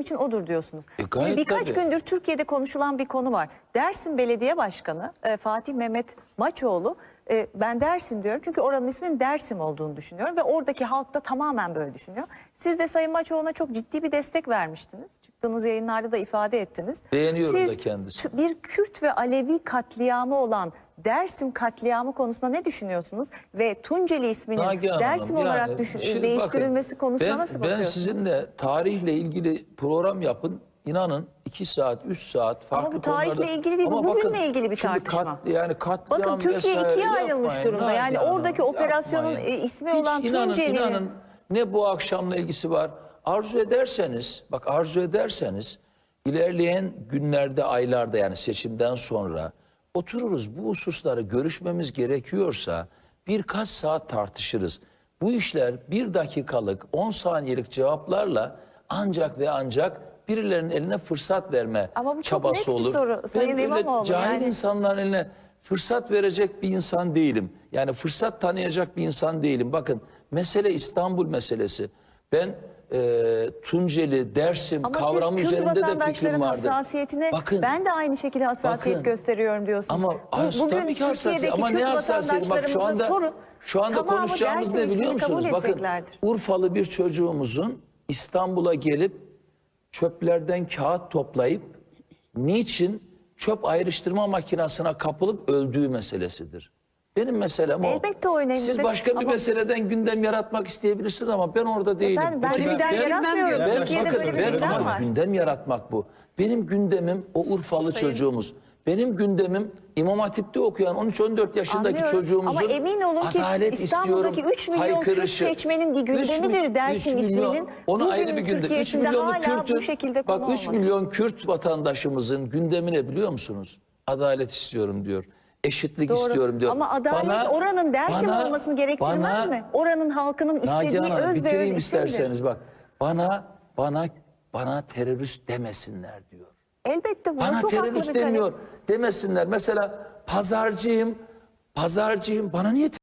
için odur diyorsunuz. E, gayet birkaç tabii. gündür Türkiye'de konuşulan bir konu var. Dersim Belediye Başkanı e, Fatih Mehmet Maçoğlu e, ben Dersim diyorum çünkü oranın isminin Dersim olduğunu düşünüyorum ve oradaki halk da tamamen böyle düşünüyor. Siz de Sayın Maçoğlu'na çok ciddi bir destek vermiştiniz. Çıktığınız yayınlarda da ifade ettiniz. Beğeniyorum Siz da kendisini. bir Kürt ve Alevi katliamı olan Dersim katliamı konusunda ne düşünüyorsunuz? Ve Tunceli isminin Nagihan Hanım, Dersim olarak yani düşün- şimdi değiştirilmesi bakın, konusuna ben, nasıl Ben bakıyorsunuz? sizinle tarihle ilgili program yapın. İnanın 2 saat, 3 saat farklı bu tarihle konularda- ilgili değil, bu Ama bugünle ilgili bir şimdi tartışma. Kat, yani katliam Bakın Türkiye vesaire ikiye ayrılmış yapmayın, durumda. Yani Nagihan oradaki Hanım, operasyonun, yapmayın. e, ismi Hiç olan inanın, Tunceli'nin- inanın ne bu akşamla ilgisi var. Arzu ederseniz, bak arzu ederseniz ilerleyen günlerde, aylarda yani seçimden sonra otururuz bu hususları görüşmemiz gerekiyorsa birkaç saat tartışırız. Bu işler bir dakikalık, 10 saniyelik cevaplarla ancak ve ancak birilerinin eline fırsat verme Ama bu çok çabası net bir olur. soru Sayın ben öyle İmamoğlu, cahil yani. insanların eline fırsat verecek bir insan değilim. Yani fırsat tanıyacak bir insan değilim. Bakın mesele İstanbul meselesi. Ben e, Tunceli, Dersim Ama kavramı siz Kürt üzerinde de fikrim vatandaşların vardı. hassasiyetine Bakın, ben de aynı şekilde hassasiyet bakın. gösteriyorum diyorsunuz. ama Bu- as- bugün tabii ki hassasiyet. Türkiye'deki ama ne Kürt hassasiyeti? Bak şu vatandaşlarımıza anda sorun. şu anda Tamamı konuşacağımız Dersim ne ismini biliyor kabul musunuz? Bakın edeceklerdir. Urfalı bir çocuğumuzun İstanbul'a gelip çöplerden kağıt toplayıp niçin çöp ayrıştırma makinesine kapılıp öldüğü meselesidir. Benim meselem o. Elbette o önemlidir Siz başka bir ama- meseleden gündem yaratmak isteyebilirsiniz ama ben orada değilim. Ben, ben Peki gündem ben- yaratmıyorum. ben, Türkiye'de bakın, böyle bir ben- gündem ama var. gündem yaratmak bu. Benim gündemim o Urfalı Sayın- çocuğumuz. Benim gündemim İmam Hatip'te okuyan 13-14 yaşındaki Anlıyorum. çocuğumuzun Ama emin olun ki adalet İstanbul'daki istiyorum 3 milyon Kürt seçmenin bir gündemidir mi- Dersim isminin. Onu ayrı bir gündem. 3 Türkiye'sinde milyonu hala Kürt'ün, bu şekilde konu bak 3 olması. milyon Kürt vatandaşımızın gündemine biliyor musunuz? Adalet istiyorum diyor. Eşitlik Doğru. istiyorum diyor. Ama adalet Bana- oranın Dersim bana- olmasını gerektirmez bana- mi? Oranın halkının istediği Nagihan öz ve öz isterseniz bak. Bana bana bana terörist demesinler diyor. Elbette bu Bana çok terörist demiyor demesinler. Mesela pazarcıyım, pazarcıyım. Bana niye